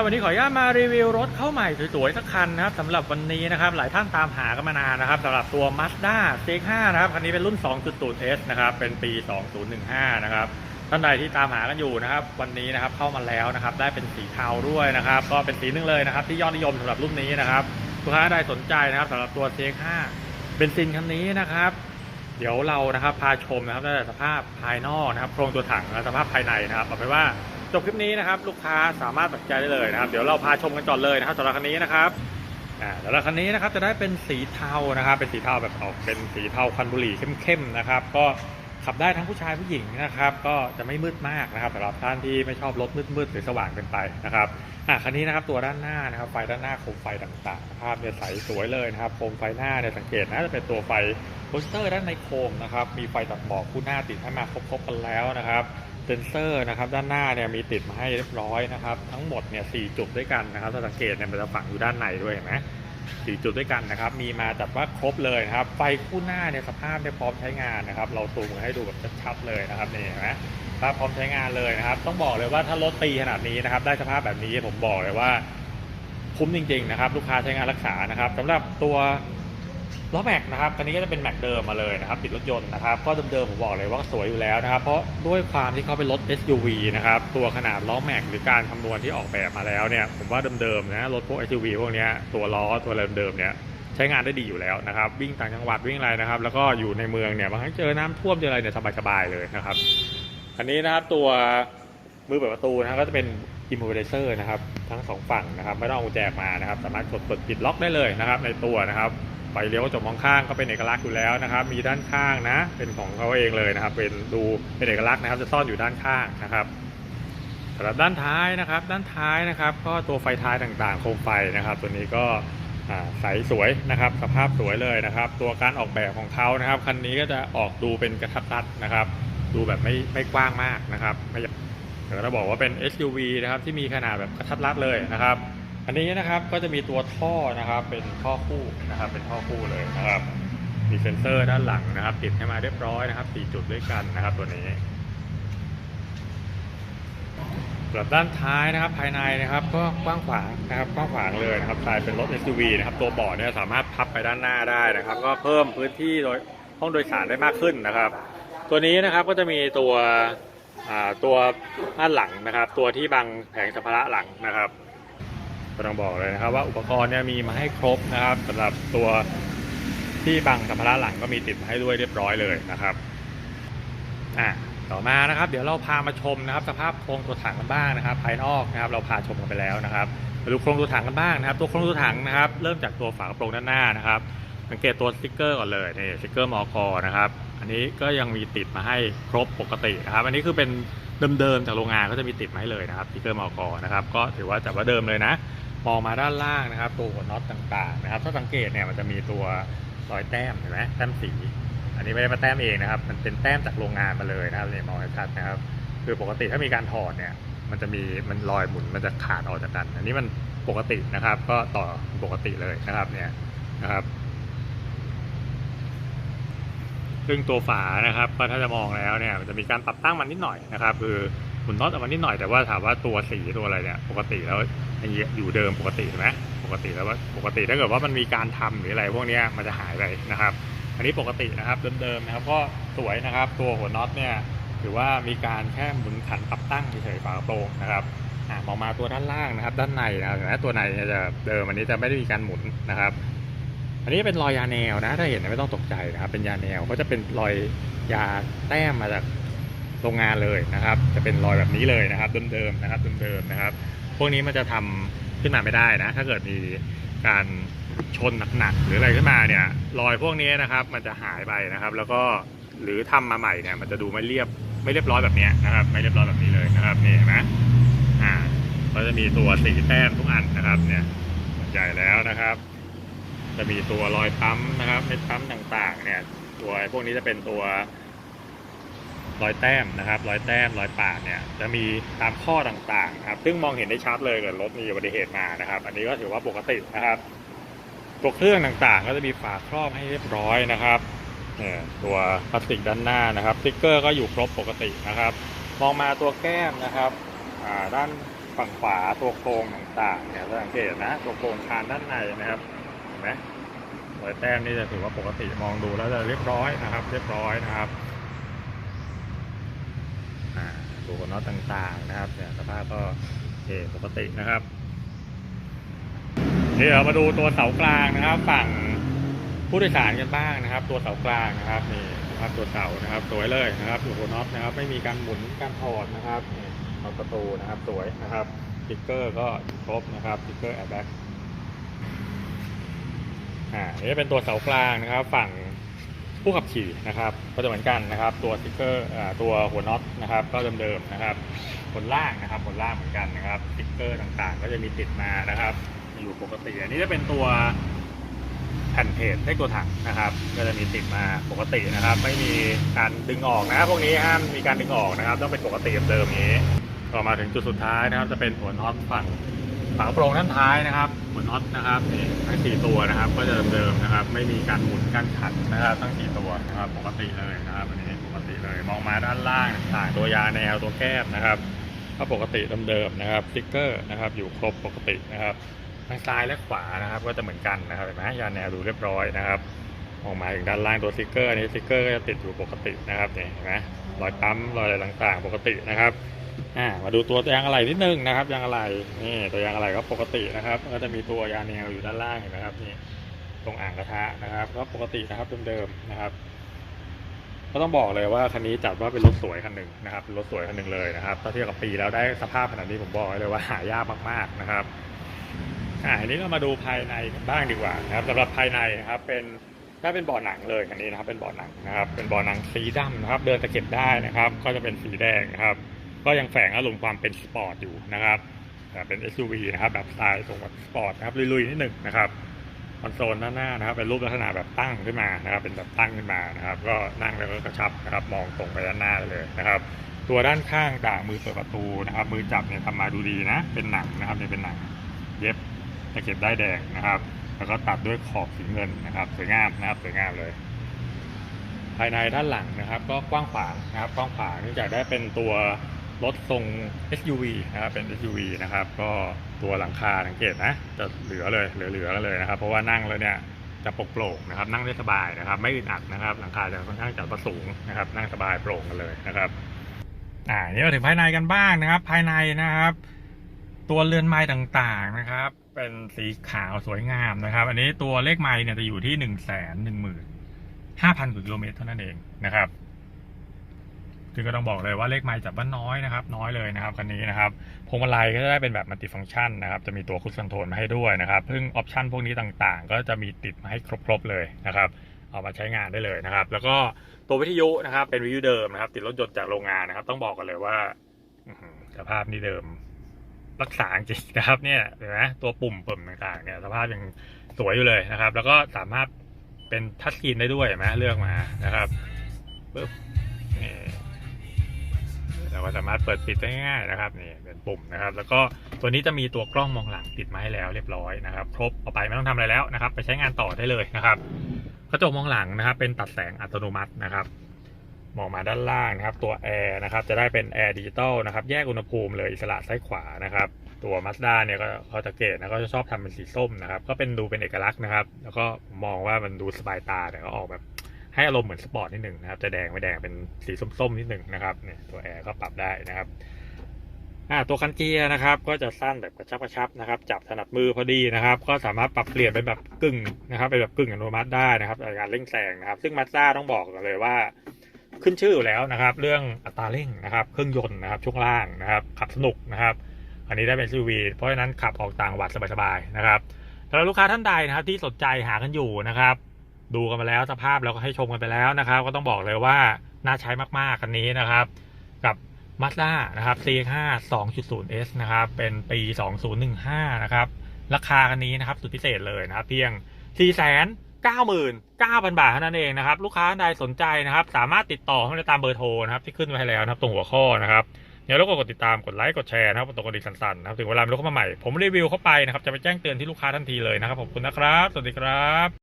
วันนี้ขออนุญาตมารีวิวรถเข้าใหม่สวยๆสักคันนะครับสำหรับวันนี้นะครับหลายท่านตามหากันมานานนะครับสำหรับตัว Mazda CX-5 นะครับคันนี้เป็นรุ่น 2.0S นะครับเป็นปี 2015 นะครับท่านใดที่ตามหากันอยู่นะครับวันนี้นะครับเข้ามาแล้วนะครับได้เป็นสีเทาด้วยนะครับก็เป็นสีนึงเลยนะครับที่ยอดนิยมสำหรับรุ่นนี้นะครับลูกค้าใดสนใจนะครับสำหรับตัว CX-5 เป็นซินคันนี้นะครับเดี๋ยวเรานะครับพาชมนะครับตั้งแต่สภาพภายนอกนะครับโครงตัวถังและสภาพภายในนะครับเอาเป็นว่า จบคลิปนี้นะครับ ลูกค้าสามารถตัดใจได้เลยนะครับ เดี๋ยวเราพาชมกันก่อนเลยนะครับสำหรับคันนี้นะครับอ่าสำหรับคันนี้นะครับจะได้เป็นสีเทานะครับ เป็นสีเทาแบบออกเป็นสีเทาควันบุหรี่เข้มๆนะครับ ก็ขับได้ทั้งผู้ชายผู้หญิงนะครับ ก็จะไม่มืดมากนะครับสำหรับท่านที่ไม่ชอบรถมืดๆหรือสว่างเกินไปนะครับอะคันนี้นะครับตัวด้านหน้านะครับไฟด้านหน้าโคมไฟต่างๆภาพเนี่ยใสสวยเลยนะครับโคมไฟหน้าเนี่ยสังเกตนะจะเป็นตัวไฟโปสเตอร์ด้านในโคมนะครับมีไฟตัดหมอกคู่หน้าติดให้มาครบๆกันแล้วนะครับ เซนเซอร์นะครับด้านหน้าเนี่ยมีติดมาให้เรียบร้อยนะครับ ทั้งหมดเนี่ยสจุดด้วยกันนะครับถ้าสังเกตเนี่ยมันจะฝังอยู่ด้านในด้วยเห็นไหมสี่จุดด้วยกันนะครับ มีมาจัดว่าครบเลยนะครับ ไฟคู่หน้าเนี่ยสภาพเนี่ยพร้อมใช้งานนะครับ เราซูมให้ดูแบบชัดๆเลยนะครับนี่เห็นไหมภาพพร้อมใช้งานเลยนะครับ ต้องบอกเลยว่าถ้ารถตีขนาดนี้นะครับ ได้สภาพแบบนี้ผมบอกเลยว่าคุ้มจริงๆนะครับ ลูกค้าใช้งานรักษานะครับสำหรับตัว ล้อแม็กนะครับคันนี้ก็จะเป็นแม็กเดิมมาเลยนะครับติดรถยนต์นะครับก็เดิมๆผมบอกเลยว่าสวยอยู่แล้วนะครับ เพราะด้วยความที่เขาเป็นรถ SUV นะครับตัวขนาดล้อแม็กหรือการคำนวณที่ออกแบบมาแล้วเนี่ยผมว่าเดิมๆนะรถพวก SUV พวกนี้ตัวล้อตัวเดิมๆเนี่ยใช้งานได้ดีอยู่แล้วนะครับ วิ่งต่างจังหวัดวิ่งอะไรนะครับ แล้วก็อยู่ในเมืองเนี่ยบางครั้งเจอน้ำท่วมเจออะไรเนี่ยสบายๆเลยนะครับอันนี้นะครับตัวมือเปิดประตูนะก็จะเป็น immobilizer นะครับทั้งสองฝั่งนะครับไม่ต้องเอากุญแจมานะครับ สามารถกดเปิดปิดล็อกได้เลยนะครับ ในตัวนะครับ ไฟเลี้ยวกระจกมองข้างก็เป็นเอกลักษณ์อยู่แล้วนะครับ มีด้านข้างนะ เป็นของเขาเองเลยนะครับ เป็นดูเป็นเอกลักษณ์นะครับ จะซ่อนอยู่ด้านข้างนะครับสำหรับด้านท้ายนะครับ ด้านท้ายนะครับ ก็ตัวไฟท้ายต่างๆ โคมไฟนะครับ ตัวนี้ก็ใสสวยนะครับ สภาพสวยเลยนะครับ ตัวการออกแบบของเขานะครับคันนี้ก็จะออกดูเป็นกระทัดรัดนะครับ ดูแบบไม่ไม่กว้างมากนะครับไม่เดี๋ยวเราบอกว่าเป็น SUV นะครับที่มีขนาดแบบกระทัดรัดเลยนะครับ อันนี้นะครับก็จะมีตัวท่อนะครับเป็นท่อคู่นะครับเป็นท่อคู่เลยนะครับ มีเซ็นเซอร์ด้านหลังนะครับ ติดให้มาเรียบร้อยนะครับ4จุดด้วยกันนะครับ ตัวนี้สำหรับด้านท้ายนะครับภายในนะครับก็กว้างขวางนะครับกว้างขวางเลยนะครับกลายเป็นรถ SUV นะครับตัวเบาะเนี่ยสามารถพับไปด้านหน้าได้นะครับ ก็เพิ่มพื้นที่โดยห้องโดยสารได้มากขึ้นนะครับ ตัวนี้นะครับก็จะมีตัวอ่าตัวด้านหลังนะครับ ตัวที่บังแผงสัมภาระหลังนะครับ ก็ต้องบอกเลยนะครับ ว่าอุปกรณ์เนี่ยมีมาให้ครบนะครับสำหรับตัวที่บังสัมภาระหลังก็มีติดมาให้ด้วยเรียบร้อยเลยนะครับอ่าต่อมานะครับ เดี๋ยวเราพามาชมนะครับ สภาพโครงตัวถังกันบ้างนะครับ ภายนอกนะครับ เราพาชมกันไปแล้วนะครับมาดูโครงตัวถังกันบ้างนะครับ ตัวโครงตัวถังนะครับ เริ่มจากตัวฝากระโปรงด้านหน้านะครับสังเกตตัวสติ๊กเกอร์ก่อนเลยนี่สติ๊กเกอร์มอกอนะครับ อันนี้ก็ยังมีติดมาให้ครบปกตินะครับ อันนี้คือเป็นเดิมๆจากโรงงานก็จะมีติดมาให้เลยนะครับสติ๊กเกอร์มอกอนะครับ ก็ถือว่าจับว่าเดิมเลยนะ มองมาด้านล่างนะครับ ตัวหัวน็อตต่างๆนะครับ ถ้าสังเกตเนี่ยมันจะมีตัวรอยแต้มเห็นไหมแต้มสี อันนี้ไม่ได้มาแต้มเองนะครับ มันเป็นแต้มจากโรงงานมาเลยนะครับเนี่ยมองชัดนะครับ คือปกติถ้ามีการถอดเนี่ย มันจะมีมันรอยหมุนมันจะขาดออกจากกัน อันนี้มันปกตินะครับ ก็ต่อปกติเลยนะครับ เนี่ยนะครับซึ่งตัวฝานะครับก็ถ้าจะมองแล้วเนี่ยมันจะมีการปรับตั้งมันนิดหน่อยนะครับ คือ หมุนน็อตออกมานิดหน่อยแต่ว่าถามว่าตัวสีตัวอะไรเนี่ยปกติแล้วยังอยู่เดิมปกติใช่ไหมปกติแล้วว่าปกติถ้าเกิดว่ามันมีการทำหรืออะไรพวกนี้มันจะหายไปนะครับ อันนี้ปกตินะครับเดิมๆนะครับก็สวยนะครับ ตัวหัวน็อตเนี่ยถือว่ามีการแค่หมุนขันปรับตั้งเฉยๆฝากระโปรงนะครับอ่ามองมาตัวด้านล่างนะครับ ด้านในนะครับนไหมตัวในจะเดิมอันนี้จะไม่ได้มีการหมุนนะครับ อันนี้เป็นรอยยาแนวนะ ถ้าเห็นไม่ต้องตกใจนะครับ เป็นยาแนวก็จะเป็นรอยยาแต้มมาจาก โรงงานเลยนะครับ จะเป็นรอยแบบนี้เลยนะครับเดิมๆนะครับเดิมๆนะครับ พวกนี้มันจะทำขึ้นมาไม่ได้นะ ถ้าเกิดมีการชนหนักๆหรืออะไรขึ้นมาเนี่ยรอยพวกนี้นะครับ มันจะหายไปนะครับ แล้วก็หรือทำมาใหม่เนี่ยมันจะดูไม่เรียบไม่เรียบร้อยแบบนี้นะครับ ไม่เรียบร้อยแบบนี้เลยนะครับนี่เห็นไหมอ่าก็จะมีตัวสีแต้มทุกอันนะครับ เนี่ยใหญ่แล้วนะครับ จะมีตัวรอยปั๊มนะครับเม็ดปั๊มต่างๆ เนี่ย ตัวพวกนี้จะเป็นตัว รอยแต้มนะครับรอยแต้มรอยปาดเนี่ยจะมีตามข้อต่างๆนะครับซึ่งมองเห็นได้ชัดเลยเกิดรถมีอุบัติเหตุมานะครับ อันนี้ก็ถือว่าปกตินะครับตัวเครื่องต่างๆ ก็จะมีฝาครอบให้เรียบร้อยนะครับเนี่ยตัวพลาสติกด้านหน้านะครับสติ๊กเกอร์ก็อยู่ครบปกตินะครับ มองมาตัวแก้มนะครับด้านฝั่งขวาตัวโครงต่างๆเนี่ยสังเกตนะตัวโครงคานด้านในนะครับเห็นไหมรอยแต้มนี่จะถือว่าปกติมองดูแล้วจะเรียบร้อยนะครับ เรียบร้อยนะครับ อ่าตัวน็อตต่างๆนะครับเนี่ยสภาพก็โอเคปกตินะครับนี่เรามาดูตัวเสากลางนะครับ ฝั่งผู้โดยสารกันบ้างนะครับ ตัวเสากลางนะครับนี่นะครับตัวเสานะครับสวยเลยนะครับอยู่บนน็อตนะครับ ไม่มีการหมุนการถอดนะครับนี่น็อตประตูนะครับสวยนะครับสติ๊กเกอร์ก็ครบนะครับสติ๊กเกอร์แอร์แบ็กอ่านี่เป็นตัวเสากลางนะครับ ฝั่ง ผู้ขับขี่นะครับก็จะเหมือนกันนะครับตัวสติ๊กเกอร์ตัวหัวน็อตนะครับก็เดิมๆนะครับบนล่างนะครับบนล่างเหมือนกันนะครับสติ๊กเกอร์ต่างๆ ก็จะมีติดมานะครับอยู่ปกติอันนี้จะเป็นตัวแผ่นเพจเลขตัวถังนะครับ ก็จะมีติดมาปกตินะครับ ไม่มีการดึงออกนะพวกนี้ห้ามมีการดึงออกนะครับ ต้องเป็นปกติเดิมนี้ก็มาถึงจุดสุดท้ายนะครับ จะเป็นหัวน็อตฝั่ง ฝากระโปรงด้านท้ายนะครับหัวน็อตนะครับนี่ทั้งสี่ตัวนะครับ ก็จะเดิมๆนะครับ ไม่มีการหมุนการขัดนะครับทั้งสี่ตัวนะครับปกติเลยนะครับอันนี้ปกติเลยมองมาด้านล่างต่างตัวยาแนวตัวแก้มนะครับก็ปกติเดิมๆนะครับสติ๊กเกอร์นะครับ อยู่ครบปกตินะครับทางซ้ายและขวานะครับ ก็จะเหมือนกันนะครับเห็นไหมยาแนวดูเรียบร้อยนะครับออกมาถึงด้านล่างตัวสติ๊กเกอร์อันนี้สติ๊กเกอร์ก็จะติดอยู่ปกตินะครับเนี่ยเห็นไหมรอยปั๊มรอยอะไรต่างๆ ปกตินะครับ อ่ามาดูตัวยางอะไหล่นิดนึงนะครับยางอะไหล่นี่ตัวยางอะไหล่ก็ปกตินะครับ ก็จะมีตัวยางแนวอยู่ด้านล่างเห็นไหมครับนี่ตรงอ่างกระทะนะครับ ก็ปกตินะครับเดิมๆนะครับ ก็ต้องบอกเลยว่าคันนี้จัดว่าเป็นรถสวยคันหนึ่งนะครับเป็นรถสวยคันหนึ่งเลยนะครับถ้าเทียบกับปีแล้วได้สภาพขนาดนี้ผมบอกเลยว่าหายากมากๆนะครับอ่าอันนี้เรามาดูภายในกันบ้างดีกว่านะครับสำหรับภายในนะครับเป็นถ้าเป็นเบาะหนังเลยคันนี้นะครับ เป็นเบาะหนังนะครับ เป็นเบาะหนังสีดำนะครับ เดินตะเข็บได้นะครับ ก็จะเป็นสีแดงนะครับ ก็ยังแฝงอารมณ์ความเป็นสปอร์ตอยู่นะครับเป็น SUV นะครับแบบสไตล์ทรงสปอร์ตนะครับลุยๆนิดหนึ่งนะครับคอนโซลด้านหน้านะครับเป็นรูปลักษณะแบบตั้งขึ้นมานะครับ เป็นแบบตั้งขึ้นมานะครับ ก็นั่งแล้วก็กระชับนะครับ มองตรงไปด้านหน้าเลยนะครับ ตัวด้านข้างด่างมือเปิดประตูนะครับ มือจับเนี่ยทำมาดูดีนะ เป็นหนังนะครับเนี่ยเป็นหนังเย็บตะเข็บได้แดงนะครับ แล้วก็ตัดด้วยขอบสีเงินนะครับ สวยงามนะครับสวยงามเลย ภายในด้านหลังนะครับ ก็กว้างขวางนะครับ กว้างขวางเนื่องจากได้เป็นตัว รถทรง SUV นะครับเป็น SUV นะครับ ก็ตัวหลังคาสังเกตนะจะเหลือเลยเหลือๆกันเลยนะครับ เพราะว่านั่งแล้วเนี่ยจะโปร่งๆนะครับ นั่งได้สบายนะครับ ไม่อึดอัดนะครับ หลังคาจะค่อนข้างจัดประสูงนะครับ นั่งสบายโปร่งกันเลยนะครับอ่านี่มาถึงภายในกันบ้างนะครับ ภายในนะครับ ตัวเรือนไม้ต่างๆนะครับ เป็นสีขาวสวยงามนะครับ อันนี้ตัวเลขไม้เนี่ยจะอยู่ที่หนึ่งแสนหนึ่งหมื่นห้าพันกิโลเมตรเท่านั้นเองนะครับ คือก็ต้องบอกเลยว่าเลขไม้จับว่าน้อยนะครับ น้อยเลยนะครับคันนี้นะครับพวงมาลัยก็จะได้เป็นแบบมัลติฟังก์ชันนะครับ จะมีตัวคุชคอนโทรลมาให้ด้วยนะครับซึ่งออปชันพวกนี้ต่างๆ ก็จะมีติดมาให้ครบๆเลยนะครับ เอามาใช้งานได้เลยนะครับ แล้วก็ตัววิทยุนะครับ เป็นวิทยุเดิมนะครับ ติดรถยนต์จากโรงงานนะครับ ต้องบอกกันเลยว่าสภาพนี่เดิมรักษาจริงนะครับ เนี่ยเห็นไหมตัวปุ่มปุ่มต่างๆเนี่ยสภาพยังสวยอยู่เลยนะครับ แล้วก็สามารถเป็นทัชสกรีนได้ด้วยเห็นไหมเลือกมานะครับปึ๊บ เราก็สามารถเปิดปิดได้ง่ายนะครับนี่เป็นปุ่มนะครับ แล้วก็ตัวนี้จะมีตัวกล้องมองหลังติดมาให้แล้วเรียบร้อยนะครับครบเอาไปไม่ต้องทำอะไรแล้วนะครับ ไปใช้งานต่อได้เลยนะครับกระจกมองหลังนะครับ เป็นตัดแสงอัตโนมัตินะครับมองมาด้านล่างนะครับ ตัวแอร์นะครับจะได้เป็นแอร์ดิจิตอลนะครับแยกอุณหภูมิเลยอิสระซ้ายขวานะครับ ตัวมาสด้าเนี่ยก็เขาจะเกตนะก็จะชอบทำเป็นสีส้มนะครับ ก็เป็นดูเป็นเอกลักษณ์นะครับ แล้วก็มองว่ามันดูสบายตาแต่ก็ออกแบบ ให้อารมณ์เหมือนสปอร์ตนิดหนึ่งนะครับ จะแดงไม่แดงเป็นสีส้มๆนิดหนึ่งนะครับเนี่ยตัวแอร์ก็ปรับได้นะครับอ่าตัวคันเกียร์นะครับ ก็จะสั้นแบบกระชับกระชับนะครับ จับถนัดมือพอดีนะครับ ก็สามารถปรับเปลี่ยนเป็นแบบกึ่งนะครับเป็นแบบกึ่งอัตโนมัติได้นะครับในการเร่งแซงนะครับ ซึ่งมาสด้าต้องบอกเลยว่า ขึ้นชื่ออยู่แล้วนะครับ เรื่องอัตราเร่งนะครับ เครื่องยนต์นะครับช่วงล่างนะครับ ขับสนุกนะครับอันนี้ได้เป็น SUV เพราะฉะนั้นขับออกต่างจังหวัดสบายๆนะครับสำหรับลูกค้าท่านใดนะครับที่สนใจหากันอยู่นะครับ ดูกันมาแล้วสภาพเราก็ให้ชมกันไปแล้วนะครับ ก็ต้องบอกเลยว่าน่าใช้มากๆคันนี้นะครับ กับ Mazda นะครับ CX-5 2.0S นะครับ เป็นปี 2015 นะครับ ราคาคันนี้นะครับ สุดพิเศษเลยนะครับ เพียง 499,000บาทเท่านั้นเองนะครับ ลูกค้าท่านใดสนใจนะครับ สามารถติดต่อเข้ามาได้ตามเบอร์โทรนะครับ ที่ขึ้นไว้ให้แล้วนะครับ ตรงหัวข้อนะครับเดี๋ยวรบกวนกดติดตามกดไลค์กดแชร์นะครับตกดกระดิ่งสั่นๆนะครับถึงเวลามีรถเข้ามาใหม่ผมรีวิวเข้าไปนะครับจะไปแจ้งเตือนที่ลูกค้าทันทีเลยนะครับขอบคุณนะครับ สวัสดีครับ